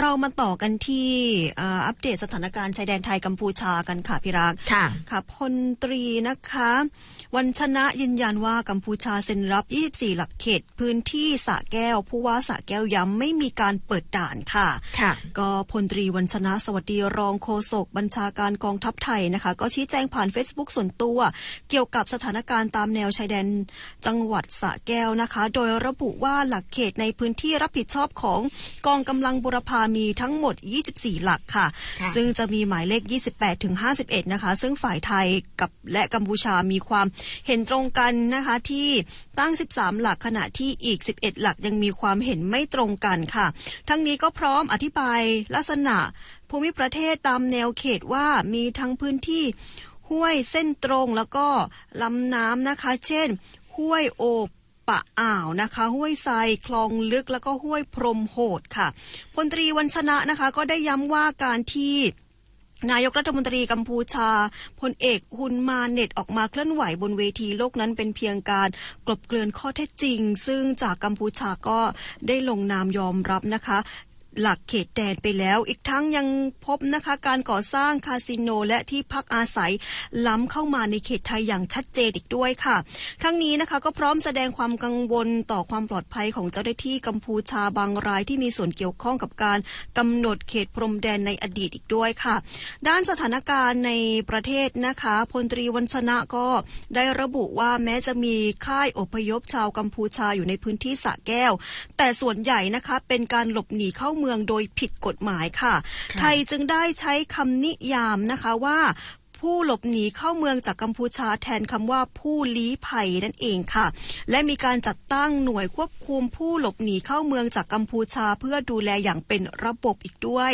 เรามาต่อกันที่อ่าอัปเดตสถานการณ์ชายแดนไทยกัมพูชากันค่ะพี่รักค่ะค่ะพลตรีนะคะ วันชนะยืนยันว่ากัมพูชาเซ็นรับ 24 หลักเขต พื้นที่สระแก้ว ผู้ว่าสระแก้วย้ำไม่มีการเปิดด่านค่ะค่ะก็พลตรีวันชนะสวัสดีรองโฆษกบัญชาการกองทัพไทยนะคะ ก็ชี้แจงผ่าน Facebook ส่วนตัว เกี่ยวกับสถานการณ์ตามแนวชายแดนจังหวัดสระแก้วนะคะ โดยระบุว่าหลักเขตในพื้นที่รับผิดชอบของกองกำลังบุรพามีทั้งหมด 24 หลักค่ะค่ะ ซึ่งจะมีหมายเลข 28 ถึง 51 นะคะ ซึ่งฝ่ายไทยกับและกัมพูชามีความเห็นตรงกันนะคะที่ตั้ง 13 หลักขณะที่อีก 11 หลักยังมีความเห็นไม่ตรงกันค่ะ ทั้งนี้ก็พร้อมอธิบายลักษณะภูมิประเทศตามแนวเขตว่ามีทั้งพื้นที่ห้วยเส้นตรงแล้วก็ลำน้ำนะคะ เช่น ห้วยโอ ปะอ่าวนะคะ ห้วยไซคลองลึกแล้วก็ห้วยพรมโหดค่ะพลตรีวันชนะนะคะก็ได้ย้ำว่าการที่นายกรัฐมนตรีกัมพูชาพลเอกฮุนมาเน็ตออกมาเคลื่อนไหวบนเวทีโลกนั้นเป็นเพียงการกลบเกลื่อนข้อเท็จจริง ซึ่งจากกัมพูชาก็ได้ลงนามยอมรับนะคะ หลักเขตแดนไปแล้ว อีกทั้งยังพบนะคะการก่อสร้างคาสิโนและที่พักอาศัย ล้ำเข้ามาในเขตไทยอย่างชัดเจนอีกด้วยค่ะ ทั้งนี้นะคะก็พร้อมแสดงความกังวลต่อความปลอดภัยของเจ้าหน้าที่กัมพูชาบางรายที่มีส่วนเกี่ยวข้องกับการกำหนดเขตพรมแดนในอดีตอีกด้วยค่ะ ด้านสถานการณ์ในประเทศนะคะพลตรีวันชนะก็ได้ระบุว่าแม้จะมีค่ายอพยพชาวกัมพูชาอยู่ในพื้นที่สระแก้ว แต่ส่วนใหญ่นะคะเป็นการหลบหนีเข้าเมืองโดยผิดกฎหมายค่ะค่ะ ไทยจึงได้ใช้คำนิยามนะคะว่าผู้หลบหนีเข้าเมืองจากกัมพูชาแทนคำว่าผู้ลี้ภัยนั่นเองค่ะ และมีการจัดตั้งหน่วยควบคุมผู้หลบหนีเข้าเมืองจากกัมพูชาเพื่อดูแลอย่างเป็นระบบอีกด้วย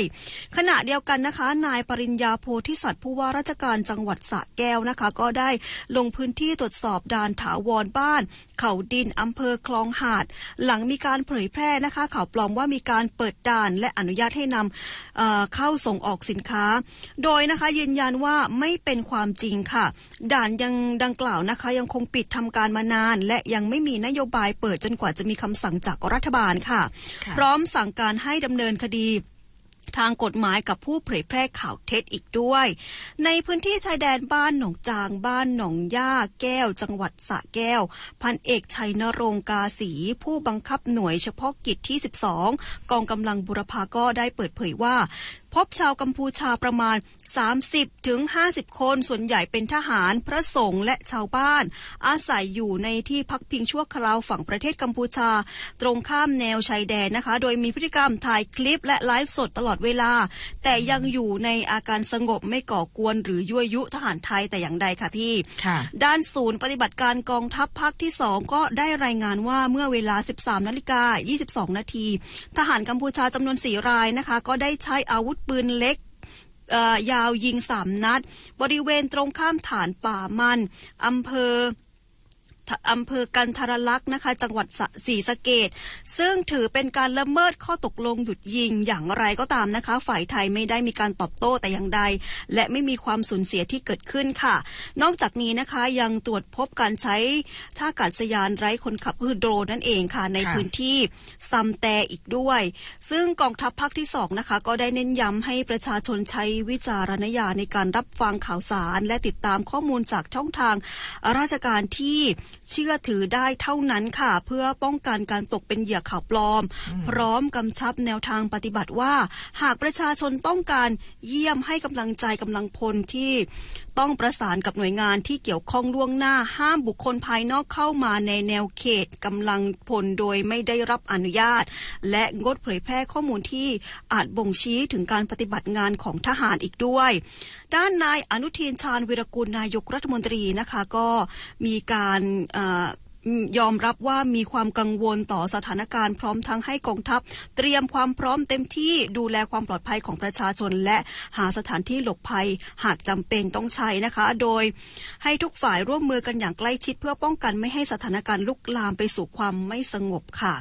ขณะเดียวกันนะคะ นายปริญญาโพธิสัตว์ผู้ว่าราชการจังหวัดสระแก้วนะคะ ก็ได้ลงพื้นที่ตรวจสอบด่านถาวรบ้าน เขาดินอำเภอคลองหาด หลังมีการเผยแพร่นะคะ ข่าวปลอมว่ามีการเปิดด่าน และอนุญาตให้นำเอ่อเข้าส่งออกสินค้า โดยนะคะยืนยันว่าไม่เป็นความจริงค่ะ ด่านยังดังกล่าวนะคะ ยังคงปิดทำการมานาน และยังไม่มีนโยบายเปิดจนกว่าจะมีคำสั่งจากรัฐบาลค่ะค่ะพร้อมสั่งการให้ดำเนินคดี ทางกฎหมายกับผู้เผยแพร่ข่าวเท็จอีกด้วย ในพื้นที่ชายแดนบ้านหนองจางบ้านหนองย่าแก้ว จังหวัดสระแก้ว พันเอกชัยนรงกาสีผู้บังคับหน่วยเฉพาะกิจที่ 12 กองกำลังบุรพาก็ได้เปิดเผยว่าพบชาวกัมพูชาประมาณ 30ถึง50คน ส่วนใหญ่เป็นทหาร พระสงฆ์และชาวบ้าน อาศัยอยู่ในที่พักพิงชั่วคราวฝั่งประเทศกัมพูชา ตรงข้ามแนวชายแดนนะคะ โดยมีพฤติกรรมถ่ายคลิปและไลฟ์สดตลอดเวลา แต่ยังอยู่ในอาการสงบไม่ก่อกวนหรือยั่วยุทหารไทยแต่อย่างใดค่ะพี่ค่ะด้านศูนย์ปฏิบัติการกองทัพภาคที่ 2 ก็ได้รายงานว่าเมื่อเวลา 13นาฬิกา22 นาที ทหารกัมพูชาจำนวน 4 รายนะคะ ก็ได้ใช้อาวุธปืนเล็กยาวยิงสามนัด บริเวณตรงข้ามฐานป่ามันอำเภอ อำเภอกันทรลักษณ์นะคะ จังหวัดสะศรีสะเกดซึ่งถือเป็นการละเมิดข้อตกลงหยุดยิงอย่างไรก็ตามนะคะ ฝ่ายไทยไม่ได้มีการตอบโต้แต่อย่างใด และไม่มีความสูญเสียที่เกิดขึ้นค่ะ นอกจากนี้นะคะยังตรวจพบการใช้ท่ากาศยานไร้คนขับคือโดรนนั่นเองค่ะ ในค่ะพื้นที่ซัมแต่อีกด้วย ซึ่งกองทัพภาคที่สองนะคะ ก็ได้เน้นย้ำให้ประชาชนใช้วิจารณญาณในการรับฟังข่าวสาร และติดตามข้อมูลจากช่องทางราชการที่เชื่อถือได้เท่านั้นค่ะ เพื่อป้องกันการตกเป็นเหยื่อข่าวปลอม พร้อมกำชับแนวทางปฏิบัติว่า หากประชาชนต้องการเยี่ยมให้กำลังใจกำลังพลที่ ต้องประสานกับหน่วยงานที่เกี่ยวข้องล่วงหน้าห้ามบุคคลภายนอกเข้ามาในแนวเขตกำลังพลโดยไม่ได้รับอนุญาต และงดเผยแพร่ข้อมูลที่อาจบ่งชี้ถึงการปฏิบัติงานของทหารอีกด้วย ด้านนายอนุทินชาญวิรกุลนายกรัฐมนตรีนะคะก็มีการ ยอมรับว่ามีความกังวลต่อสถานการณ์พร้อมทั้งให้กองทัพ เตรียมความพร้อมเต็มที่ดูแลความปลอดภัยของประชาชน และหาสถานที่หลบภัย หากจำเป็นต้องใช้นะคะ โดยให้ทุกฝ่ายร่วมมือกันอย่างใกล้ชิดเพื่อป้องกันไม่ให้สถานการณ์ลุกลามไปสู่ความไม่สงบค่ะ